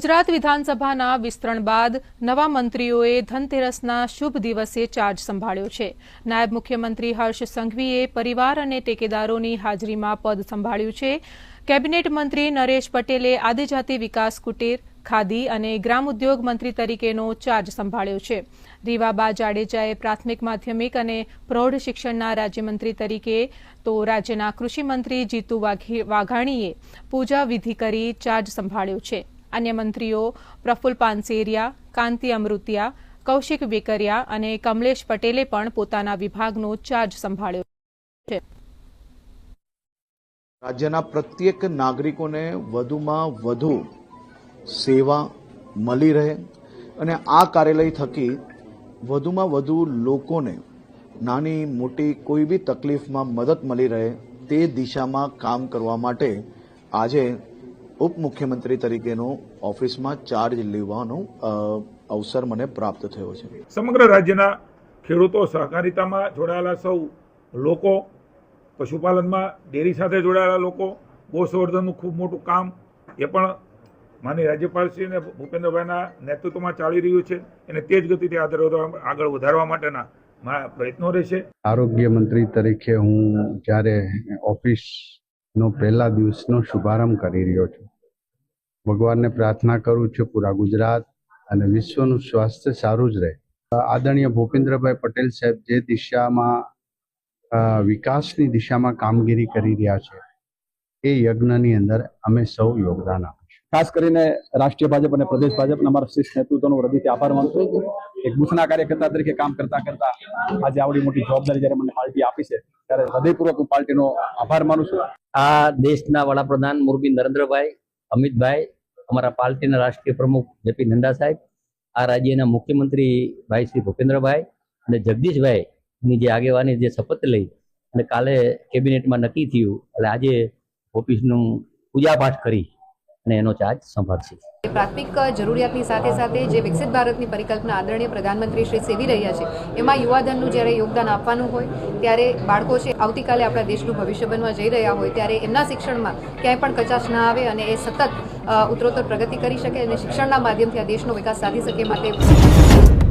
ગુજરાત વિધાનસભાના વિસ્તરણ બાદ નવા મંત્રીઓએ ધનતેરસના શુભ દિવસે ચાર્જ સંભાળ્યો છે. નાયબ મુખ્યમંત્રી હર્ષ સંઘવીએ પરિવાર અને ટેકેદારોની હાજરીમાં પદ સંભાળ્યું છે. કેબિનેટ મંત્રી નરેશ પટેલે આદિજાતિ વિકાસ કુટીર, ખાદી અને ગ્રામ ઉદ્યોગ મંત્રી તરીકેનો ચાર્જ સંભાળ્યો છે. રીવાબા જાડેજાએ પ્રાથમિક માધ્યમિક અને પ્રૌઢ શિક્ષણના રાજ્યમંત્રી તરીકે તો રાજ્યના કૃષિમંત્રી જીતુ વાઘી- વાઘાણીએ પૂજા વિધિ કરી ચાર્જ સંભાળ્યો છે. અન્ય મંત્રીઓ પ્રફુલ્લ પાનસેરિયા, કાંતિ અમૃતિયા, કૌશિક વેકરિયા અને કમલેશ પટેલે પણ પોતાના વિભાગનો ચાર્જ સંભાળ્યો છે. રાજ્યના પ્રત્યેક નાગરિકોને વધુમાં વધુ સેવા મળી રહે અને આ કાર્યાલય થકી વધુમાં વધુ લોકોને નાની મોટી કોઈ બી તકલીફમાં મદદ મળી રહે તે દિશામાં કામ કરવા માટે આજે ઉપમુખ્યમંત્રી તરીકેનો ઓફિસમાં ચાર્જ લેવાનો અવસર મને પ્રાપ્ત થયો છે. સમગ્ર રાજ્યના ખેડૂતો સહકારિતામાં જોડાયેલા સૌ લોકો પશુપાલનમાં ડેરી સાથે જોડાયેલા લોકો ગોસંવર્ધનનું ખૂબ મોટું કામ એ પણ માની રાજ્યપાલશ્રી અને ભૂપેન્દ્રભાઈના નેતૃત્વમાં ચાલી રહ્યું છે. અને તે જ ગતિથી આગળ વધારવા માટેના મારા પ્રયત્નો રહેશે. આરોગ્ય મંત્રી તરીકે હું જ્યારે ઓફિસનો પહેલા દિવસનો શુભારંભ કરી રહ્યો છું ભગવાનને પ્રાર્થના કરું છું પૂરા ગુજરાત અને વિશ્વનું સ્વાસ્થ્ય સારું જ રહે. આદરણીય ભૂપેન્દ્રભાઈ પટેલ સાહેબ જે દિશામાં વિકાસની દિશામાં કામગીરી કરી રહ્યા છે એ યજ્ઞની અંદર અમે સૌ યોગદાન આપીશું. ખાસ કરીને રાષ્ટ્રીય ભાજપ અને પ્રદેશ ભાજપ અમારા શીર્ષ નેતૃત્વનો હૃદયથી આભાર માનતો છું. એક બુથના કાર્યકર્તા તરીકે કામ કરતા કરતા આજે આવડી મોટી જવાબદારી જ્યારે મને પાર્ટી આપી છે ત્યારે હૃદયપૂર્વક હું પાર્ટીનો આભાર માનું છું. આ દેશના વડાપ્રધાન મોરબી નરેન્દ્રભાઈ અમિતભાઈ, અમારા પાર્ટીના રાષ્ટ્રીય પ્રમુખ જેપી નંદા સાહેબ, આ રાજ્યના મુખ્યમંત્રી ભાઈ શ્રી ભૂપેન્દ્રભાઈ અને જગદીશભાઈની જે આગેવાની જે શપથ લઈ અને કાલે કેબિનેટમાં નક્કી થયું, એટલે આજે ઓફિસનું પૂજાપાઠ કરી અને એનો ચાર્જ સંભાળશે. પ્રાથમિક જરૂરિયાતની સાથે સાથે જે વિકસિત ભારતની પરિકલ્પના આદરણીય પ્રધાનમંત્રી શ્રી સેવી રહ્યા છે, એમાં યુવાધનનું જ્યારે યોગદાન આપવાનું હોય, ત્યારે બાળકો છે, આવતીકાલે આપણા દેશનું ભવિષ્ય બનવા જઈ રહ્યા હોય, ત્યારે એમના શિક્ષણમાં ક્યાંય પણ કચાશ ના આવે અને એ સતત ઉત્તરોત્તર પ્રગતિ કરી શકે અને શિક્ષણના માધ્યમથી આ દેશનો વિકાસ સાધી શકે માટે